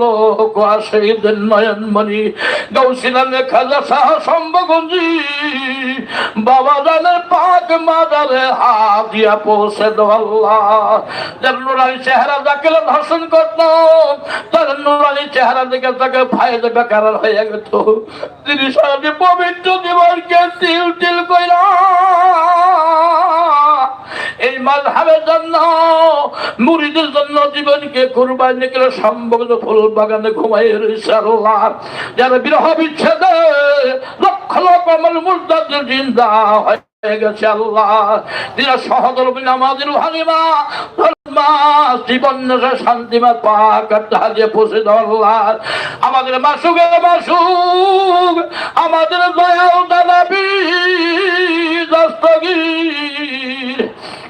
লোক নয়নমণি। খাজা শাহ বাবা পাক হাত দিয়া পৌঁছে নুরানি চেহারা যাকে ধর্ষণ করত, তার নুরানি চেহারা দেখে তাকে ফায়দা বেকার হয়ে গেত। তিনি সারাটি পবিত্র জীবনকে তিল তিল কইরা মাঝহাবের জন্য, মুড়িদের জন্য জীবনকে কুরবানি করে সম্ভব ফুল বাগানে ঘুমাই রয়েছে আল্লাহ। যারা বিরহ বিচ্ছেদে লক্ষ লক্ষ আমার জিন্দা হয়ে গেছে আল্লাহ। যারা সহদর জীবন শান্তিমা পাক হাজিয়ে পৌঁছে আল্লাহ। আমাদের মাসুকে মাসুক, আমাদের দয়াল দাদা বীর দস্তগীর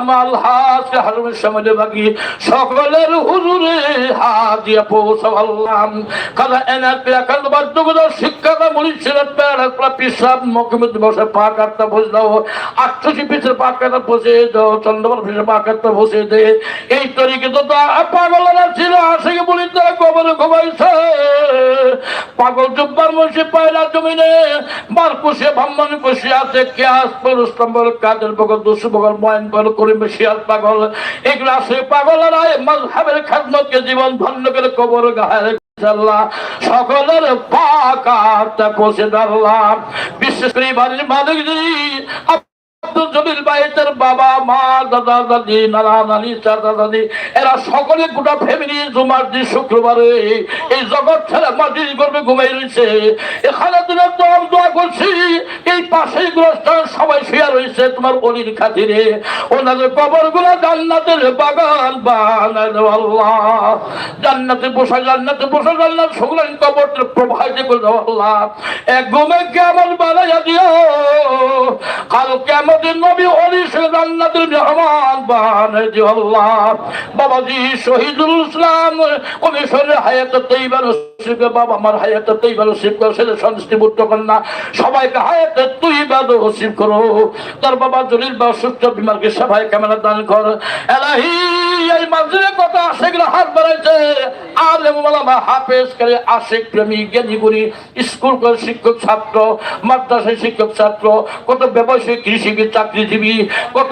আমার হাত হারুমের সামনে বাকি সকলের হুজুরে হাত দিয়ে পৌঁছালাম কাদা এনে পেয়া কাল বাদ্য শিক্ষাটা মরিছিল পেয়ারা পিসাব মুখে বসে পা কাটতে বসে দাও। আটশোশি পিসের পা কাটা বসে দাও চন্দ্রবল পিসের পা কাটতে বসে দে। এই তরিকে তো পাগলেরা ছিল আসে বলি তারা ঘুমাইছে। পাগল জুব্বার মসে পায়লা জমিনে বার কুশে ব্রাহ্মণ কুশে আছে কেয়াস, পরুষ নম্বর কাদের বগল, দুশো বগল, ময়ন বল, করিম শিয়াল পাগল। এগুলো আছে পাগলেরা মজহাবের খাদমতকে জীবন ধন্য করে কবর গায়ে সকলের পাকাতে পৌঁছে দাঁড়ালাম। বিশেষ করে বাড়ির মালিক জলিল ভাইদের বাবা, মা, দাদা, দাদি, নানা, নানি, চাচা দাদি এরা সকলে গোটা ফ্যামিলি জুমার দিন শুক্রবারে এই জগৎ ছেড়ে মাটির গর্বে ঘুমাই রয়েছে। এখানে দিনের দম দোয়া করছি, এই পাশেই গ্রস্থান সবাই শুয়ে রয়েছে তোমার অলির খাতিরে। ওনাদের কবরগুলো জান্নাতের বাগান বানায় জান্নাতে বসা জান্নাতে বসা, জান্নাত সকলের কবর প্রবাহিত করে দেও আল্লাহ। এক ঘুমে কেমন বানাইয়া দিও? কাল কেমন তার বাবা জলিল বা সুস্থ সবাই ক্যামেরা দান কর। এলাহি, এই কত আশেগুলো হাত বাড়াইছে। করে আশেক প্রেমী, জ্ঞানী স্কুল শিক্ষক ছাত্র, মাদ্রাসায় শিক্ষক ছাত্র, কত ব্যবসায়িক কৃষিবিদ চাকরিজীবী কত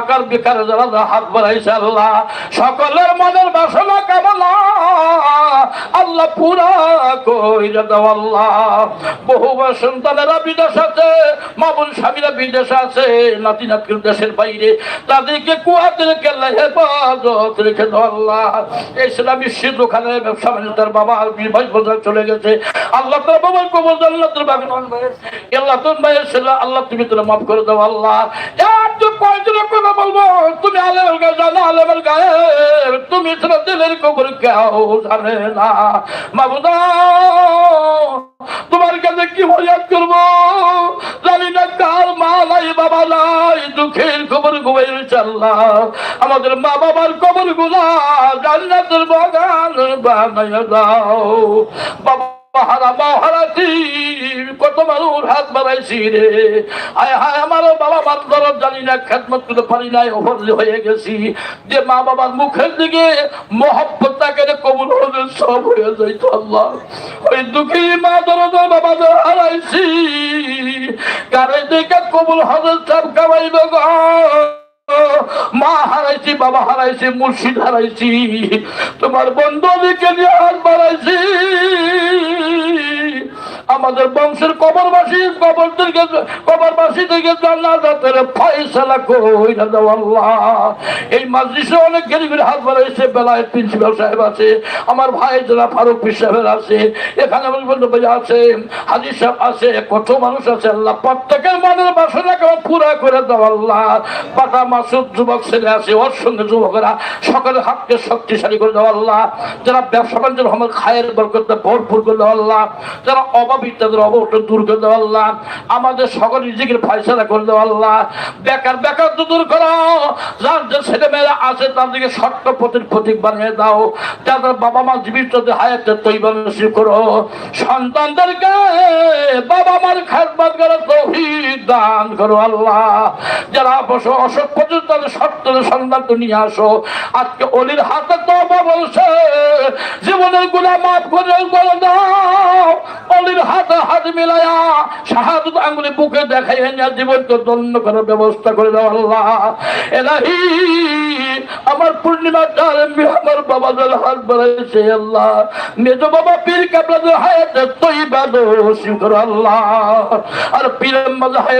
আকার বেকার যারা হাত বাড়াইছে আল্লাহ সকলের মনের বাসনা কামনা। আল্লাহ পুরা কইরা দাও আল্লাহ। বহু সন্তানেরা বিদেশ আছে মামুন স্বামীরা বিদেশ আছে, নাতি নাতির দেশের বাইরে। তাদেরকে কুয়াদের কেল্লা হেফাজত রেখে দাও আল্লাহ। ইসলামী শীত ওখানে ব্যবসা বাণিজ্যের বাবা ভাই বোঝা চলে গেছে। আল্লাহ তোর বাবার কবর আল্লাহ তোর বাগান আল্লাহ তোর ভাইয়ের ছেলে, আল্লাহ তুমি তোর মাফ করে দাও আল্লাহ। কয়জনের কথা বলব, তুমি আলেমের গায়ে, জানো আলেমের গায়ে। তুমি ছাড়া দিলের কেউ জানে না। তোমার কাছে কি ফরিয়াদ করব? জানি না কার মা নাই, বাবা নাই, দুঃখের খবর গুবের চাল্লা। আমাদের মা বাবার কবরগুলা তোর বাগান বানায় দাও। বাবা কত মানুষ হাত বাড়াইছি রে। আয়, হায়, আমার বাবা দরদ জানি না, খেদমত করতে পারি নাই অফরলি হয়ে গেছি। যে মা বাবার মুখের দিকে মহব্বত তাকে কবুল হলে সব হয়ে যাইতো আল্লাহ। ওই দুঃখী মা দরদ বাবা হারাইছি, কারে দিকে কবুল হলে সব কামাইব গো। মা হারাইছি, বাবা হারাইছি, মুর্শিদ হারাইছি, তোমার নিয়ে হাত বাড়াইছি। আমাদের বংশের কবরবাসী, কবরদেরকে কবরবাসী থেকে জান্নাতের ফয়সালা কই না দাও আল্লাহ। এই মাজলিসে অনেক গেরি গেরি হাত বাড়াইছে বেলায় প্রিন্সিপাল সাহেব আছে, আমার ভাই যারা ফারুক সাহেবের আছে, এখানে ভাই আছে, হাজির সাহেব আছে, কত মানুষ আছে, আল্লাহ প্রত্যেকের মনের বাসনাকে পুরা করে মাসুদ যুবক ছেলে আছে, ওর সঙ্গে যুবকেরা সকলের হাতকে শক্তিশালী করে দাও আল্লাহ। যারা ব্যবসা বাণিজ্য রহমান খায়ের বরকতে ভরপুর করে দাও আল্লাহ। যারা অভাবী তাদের অভাবটা দূর করে দাও আল্লাহ। আমাদের সকল নিজেকে ফয়সলা করে দাও আল্লাহ। বেকার বেকার তো দূর করো। যার যে ছেলে মেয়েরা আছে তাদেরকে শর্ত প্রতির প্রতীক বানিয়ে দাও। যাদের বাবা মা জীবিত হায়াতে তৈবা নসিব করো। সন্তানদেরকে বাবা মার খেদমত করে তৌহিদ দান করো আল্লাহ। যারা বসো, অসৎ পর্যন্ত তাদের সন্ধান তো নিয়ে আসো। আজকে অলির হাতে তো বলছে, জীবনেরগুলা মাফ করে দাও। অলির হাতে হাত মিলায়া শাহাদত আঙ্গুলি বুকে দেখাই না জীবনকে দন্য করার ব্যবস্থা করে দাও আল্লাহ। এলাহি, আমার পূর্ণিমা আমার বাবাদের হাত বাড়াইছে আল্লাহ। মেজ বাবা পীর কাপড়াদের হায়াতে তৈবা দোষী করো আল্লাহ। আর মাঝে হায়াতে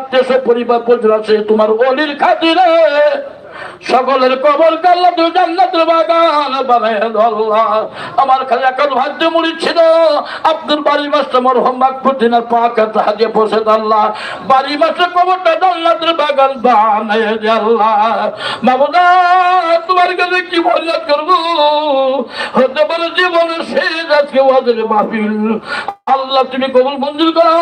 নাচতেছে পরিবার পরিজন আছে তোমার অলির খাতিরে সকলের কবর কাল্লা তুই জান্নাতের বাগান, বানায় আল্লাহ। আমার খালি এখন ভাগ্য মুড়ি ছিল। আব্দুল বাড়ি মাস্টার মরহম মাকফুদ্দিনের পাকাত হাজে বসে আল্লাহ। বাড়ি মাস্টার কবরটা জান্নাতের বাগান বানায় আল্লাহ। মামুদা তোমার কাছে কি ফরিয়াদ করব? হতে পারে জীবনের শেষ আজকে ওদের মাহফিল। আল্লাহ, তুমি কবুল মঞ্জুর করো।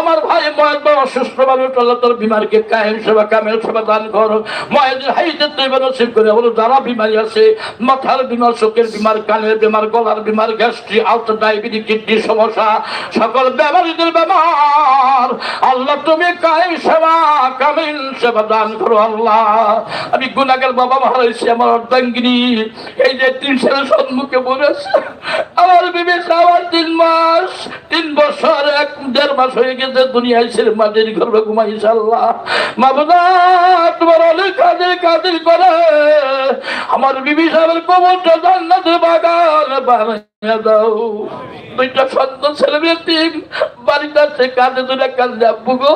আমার ভাই মহেদ অসুস্থ মানুষ, আল্লাহ তোর বিমারকে কায়েম সেবা কামেল সেবা দান করো। নসিব করে বলো যারা বিমারি আছে, মাথার বিমার, চোখের বিমার, কানের বিমার, গলার বিমার গ্যাস্ট্রি আলসার ডায়াবেটিস কিডনি সমস্যা, সকল বেমারিদের বেমার আল্লাহ, তুমি কায়েম সেবা, কামিল সেবা দান করো আল্লাহ। আমি গুনাগের বাবা মা হারাইছি আমার অর্ধাঙ্গিনী। এই যে তিন সালের সম্মুখে বলেছে, আমার বিবেচনা আমার তিন মাস তিন বছর, এক দেড় মাস হয়ে গেছে, দুনিয়ায় ছেলে মাঝের ঘরে ঘুমাইছে আল্লাহ তোমার অনেক কাজের কাজের করে আমার বিবি সাহেবের কবরটা জান্নাতের বাগান দাও। দুইটা সন্তান ছেলে মেয়ে, তিন বাড়িতে আছে কাঁদে দুটা কাঁদে আব্বু গো।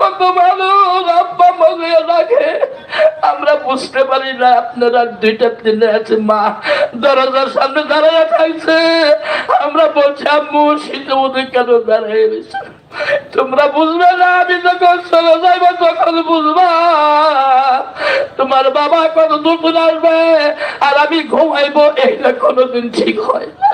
কত মানুষ আব্বা আমরা বুঝতে পারি না আপনারা দুইটা আছে, মা। দরজার সামনে দাঁড়ায় থাকছে। আমরা বলছি, আম্মু মধ্যে কেন দাঁড়িয়ে তোমরা বুঝবে না, আমি যখন চলে যাইব তখন বুঝবা। তোমার বাবা কত নতুন আসবে? আর আমি ঘুমাইবো, এইটা কোনোদিন ঠিক হয় না।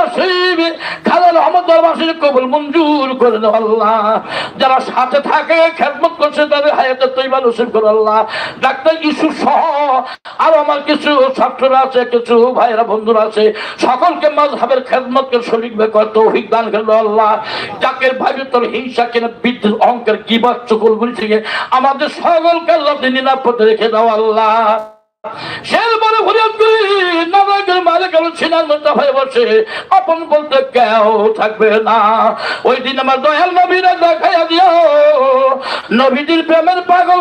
দরবার কবুল মঞ্জুর করে দাও আল্লাহ। যারা সাথে থাকে, খেদমত করছে, তাদের হায়াতে তৈবা নসিব করে আল্লাহ। ডাক্তার ইস্যু সহ আর আমার কিছু ছাত্ররা আছে, কিছু বন্ধুরা আছে। সকলকে মাঝহাবের খেদমতকে তৌফিক দান আল্লাহ। যাকে ভাবি তোর হিংসা কিনা বিদ্যুৎ অহংকার, কি বা চকুলগুলি থেকে আমাদের সকলকে আল্লাহ নিরাপদে রেখে দাও আল্লাহ। শের বলে ফরিয়াদ প্রেমের পাগল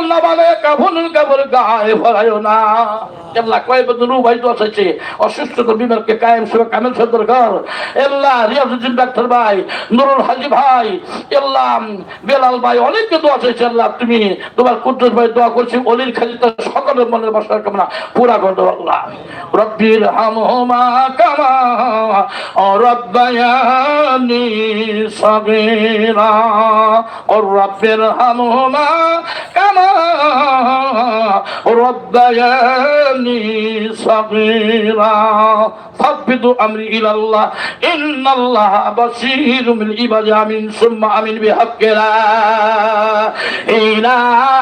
ভাই আছে অসুস্থ কায়েম ডাক্তার ভাই, নুরুল হাজি ভাই আল্লাহ বেলাল ভাই, অনেককে দোয়া চাইছে, আল্লাহ, তুমি তোমার কুদ্দুস ভাই দোয়া করছি। অলির খালি সকলের মনের বাসার কামনা পুরা দাও, আল্লাহ। ربي ارحمهما كما ربياني صغيرا قل رب ارحمهما كما ربياني صغيرا فاقبض امري الى الله ان الله بصير بالعباد امين ثم امين بحق لا اله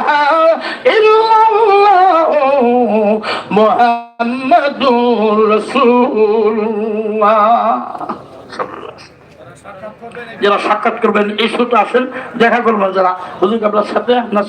যারা সাক্ষাৎ করবেন এই সুতো আসেন দেখা করবেন যারা। হুজুর আপনার সাথে? আপনার